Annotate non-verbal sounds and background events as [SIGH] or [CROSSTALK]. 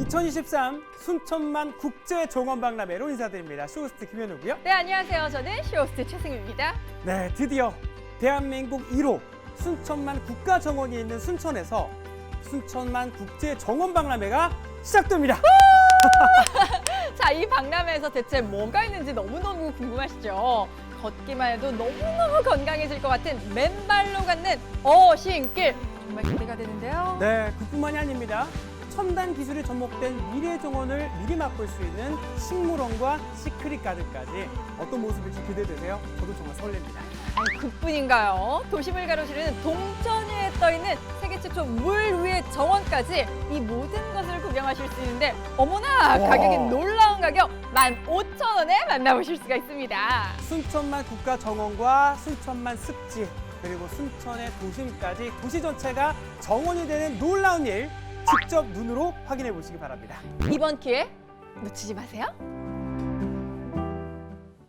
2023 순천만 국제 종원 박람회로 인사드립니다. 쇼호스트 김현우고요. 네, 안녕하세요. 저는 쇼호스트 최승입니다. 네, 드디어 대한민국 1호 순천만 국가 정원이 있는 순천에서 순천만 국제 정원 박람회가 시작됩니다. [LAUGHS] 자, 이 박람회에서 대체 뭐가 있는지 너무너무 궁금하시죠? 걷기만 해도 너무너무 건강해질 것 같은 맨발로 걷는 어신길. 정말 기대가 되는데요. 네, 그뿐만이 아닙니다. 첨단 기술이 접목된 미래 정원을 미리 맛볼 수 있는 식물원과 시크릿 가든까지 어떤 모습일지 기대되세요? 저도 정말 설렙니다. 아니, 그뿐인가요? 도심을 가로지르는 동천 위에 떠 있는 세계 최초 물 위의 정원까지 이 모든 것을 구경하실 수 있는데 어머나 와. 가격이 놀라운 가격 15,000원에 만나보실 수가 있습니다. 순천만 국가 정원과 순천만 습지 그리고 순천의 도심까지 도시 전체가 정원이 되는 놀라운 일 직접 눈으로 확인해 보시기 바랍니다. 이번 기회 놓치지 마세요.